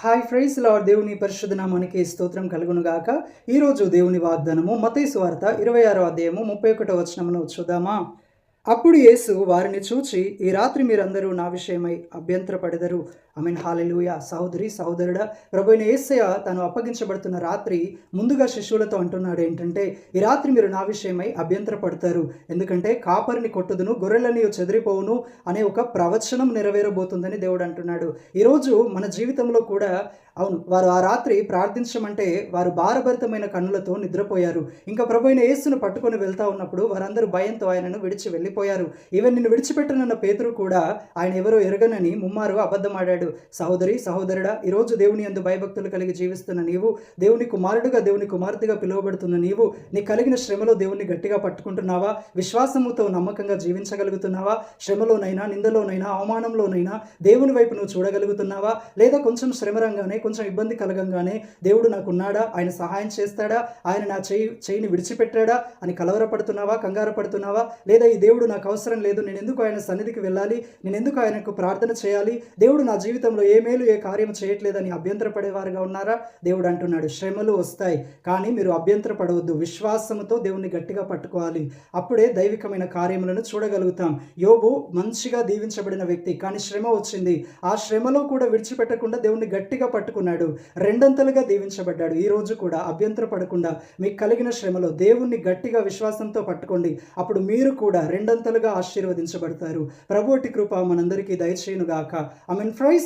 Hi fries lord దేవుని పరిశుద్ధ నామానికి స్తోత్రం కలుగును గాక ఈరోజు దేవుని వాగ్దానము మతేసు వార్త ఇరవై ఆరో అధ్యాయము ముప్పై ఒకటో వచనమును చూద్దామా? అప్పుడు యేసు వారిని చూచి ఈ రాత్రి మీరందరూ నా విషయమై అభ్యంతరపడెదరు. ఐ మీన్ హాలెలుయ సహోదరి సహోదరుడా ప్రభు ఏసయ తను అప్పగించబడుతున్న రాత్రి ముందుగా శిష్యులతో అంటున్నాడు ఏంటంటే ఈ రాత్రి మీరు నా విషయమై అభ్యంతరపడతారు. ఎందుకంటే కాపరిని కొట్టుదును గొర్రెలని చెదిరిపోవును అనే ఒక ప్రవచనం నెరవేరబోతుందని దేవుడు అంటున్నాడు. ఈరోజు మన జీవితంలో కూడా అవును వారు ఆ రాత్రి ప్రార్థించమంటే వారు భారభరితమైన కన్నులతో నిద్రపోయారు. ఇంకా ప్రభు అయిన యేసును పట్టుకొని వెళ్తా ఉన్నప్పుడు వారందరూ భయంతో ఆయనను విడిచి వెళ్ళిపోయారు. ఈవెన్ నిన్ను విడిచిపెట్టనున్న పేతురు కూడా ఆయన ఎవరో ఎరగనని ముమ్మారు అబద్ధమాడాడు. సహోదరి సహోదరుడా ఈరోజు దేవుని అందు భయభక్తులు కలిగి జీవిస్తున్న నీవు దేవుని కుమారుడుగా దేవుని కుమార్తెగా పిలువబడుతున్న నీవు నీ కలిగిన శ్రమలో దేవుని గట్టిగా పట్టుకుంటున్నావా? విశ్వాసముతో నమ్మకంగా జీవించగలుగుతున్నావా? శ్రమలోనైనా నిందలోనైనా అవమానంలోనైనా దేవుని వైపు నువ్వు చూడగలుగుతున్నావా? లేదా కొంచెం శ్రమరంగానే కొంచెం ఇబ్బంది కలగంగానే దేవుడు నాకు ఉన్నాడా ఆయన సహాయం చేస్తాడా? ఆయన నా చేయి చేయిని విడిచిపెట్టాడా? అని కలవరపడుతున్నావా? కంగారు పడుతున్నావా లేదా ఈ దేవుడు నాకు అవసరం లేదు నేను ఎందుకు ఆయన సన్నిధికి వెళ్ళాలి? నేను ఎందుకు ఆయనకు ప్రార్థన చేయాలి? దేవుడు నా జీవితంలో ఏ మేలు ఏ కార్యం చేయట్లేదని అభ్యంతరపడేవారుగా ఉన్నారా? దేవుడు అంటున్నాడు శ్రమలు వస్తాయి కానీ మీరు అభ్యంతరపడవద్దు. విశ్వాసముతో దేవుణ్ణి గట్టిగా పట్టుకోవాలి. అప్పుడే దైవికమైన కార్యములను చూడగలుగుతాం. యోబు మంచిగా దీవించబడిన వ్యక్తి కానీ శ్రమ వచ్చింది. ఆ శ్రమలో కూడా విడిచిపెట్టకుండా దేవుణ్ణి గట్టిగా పట్టుకున్నాడు. రెండంతలుగా దీవించబడ్డాడు. ఈ రోజు కూడా అభ్యంతరపడకుండా మీకు కలిగిన శ్రమలో దేవుణ్ణి గట్టిగా విశ్వాసంతో పట్టుకోండి. అప్పుడు మీరు కూడా రెండంతలుగా ఆశీర్వదించబడతారు. ప్రభుటి కృప మనందరికీ దయచేయునుగాక. I mean praise